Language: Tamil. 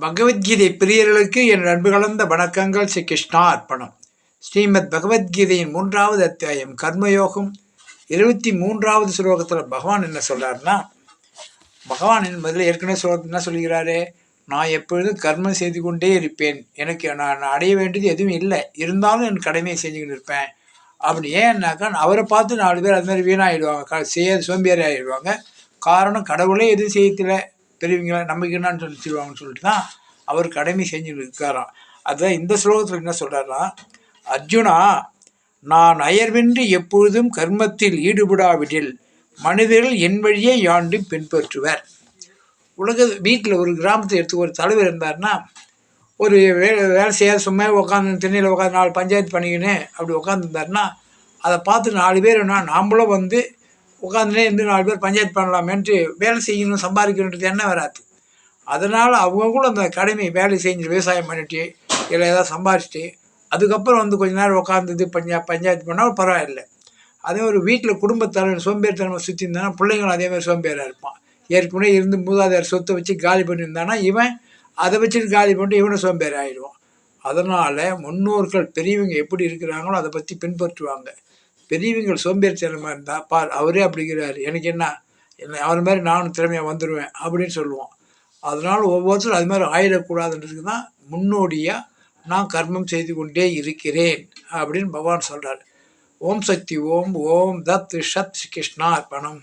பகவத்கீதை பிரியர்களுக்கு என் அன்பு கலந்த வணக்கங்கள். ஸ்ரீ கிருஷ்ணா அர்ப்பணம். ஸ்ரீமத் பகவத்கீதையின் மூன்றாவது அத்தியாயம் கர்மயோகம். இருபத்தி மூன்றாவது ஸ்லோகத்தில் பகவான் என்ன சொல்கிறாருன்னா பகவான் என் முதல்ல ஏற்கனவே ஸ்லோகத்தில் என்ன சொல்கிறாரு? நான் எப்பொழுதும் கர்மம் செய்து கொண்டே இருப்பேன். எனக்கு நான் நான் அடைய வேண்டியது எதுவும் இல்லை. இருந்தாலும் என் கடமையை செஞ்சுக்கிட்டு இருப்பேன். அப்படி ஏன்னாக்கா அவரை பார்த்து நாலு பேர் அது மாதிரி வீணாகிடுவாங்க க செய்ய சோம்பேறி ஆகிடுவாங்க காரணம் கடவுளே எதுவும் செய்யத்தில்லை. பெரியவங்களாம் நமக்கு என்னன்னு சொல்லி சொல்லுவாங்கன்னு சொல்லிட்டு தான் அவர் கடமை செஞ்சுட்டு இருக்காராம். அதுதான் இந்த ஸ்லோகத்தில் என்ன சொல்கிறாருன்னா அர்ஜுனா நான் அயர்வின்றி எப்பொழுதும் கர்மத்தில் ஈடுபடாவிடில் மனிதர்கள் என் வழியே யாண்டு பின்பற்றுவர். உலக வீட்டில் ஒரு கிராமத்தை எடுத்து ஒரு தலைவர் இருந்தார்னா ஒரு வேலை வேலை செய்யாத சும்மா உட்காந்து திண்ணையில் உட்காந்து நாலு பஞ்சாயத்து பண்ணிக்கின்னு அப்படி உட்காந்துருந்தாருன்னா அதை பார்த்து நாலு பேர் என்ன நாம்பளும் வந்து உட்காந்துனே இருந்து நாலு பேர் பஞ்சாயத்து பண்ணலாமேன்ட்டு வேலை செய்யணும் சம்பாதிக்கணுன்றது என்ன வராது. அதனால் அவங்களும் அந்த கடமை வேலை செஞ்சு விவசாயம் பண்ணிட்டு இல்லை ஏதாவது சம்பாரிச்சிட்டு அதுக்கப்புறம் வந்து கொஞ்ச நேரம் உட்காந்துது பஞ்சா பஞ்சாயத்து பண்ணால் பரவாயில்லை. அதே ஒரு வீட்டில் குடும்பத்தலைவர் சோம்பேறித்தனமை சுற்றி இருந்தானா பிள்ளைங்களும் அதே மாதிரி சோம்பேறியாக இருப்பான். ஏற்கனவே இருந்து மூதாதையர் சொத்தை வச்சு காலி பண்ணியிருந்தானா இவன் அதை வச்சுட்டு காலி பண்ணிட்டு இவனும் சோம்பேறி ஆயிடுவான் அதனால் முன்னோர்கள் பெரியவங்க எப்படி இருக்கிறாங்களோ அதை பற்றி பின்பற்றுவாங்க. பெரியவங்கள் சோம்பேறித்தனமாக இருந்தால் பார் அவரே அப்படிங்கிறாரு. எனக்கு என்ன? என்ன அவர் மாதிரி நானும் திறமையாக வந்துடுவேன் அப்படின்னு சொல்லுவோம். அதனால் ஒவ்வொருத்தரும் அது மாதிரி ஆயிடக்கூடாதுன்றதுக்கு தான் முன்னோடியாக நான் கர்மம் செய்து கொண்டே இருக்கிறேன் அப்படின்னு பகவான் சொல்கிறார் ஓம் சக்தி ஓம் ஓம் தத் ஷத் கிருஷ்ணா அர்ப்பணம்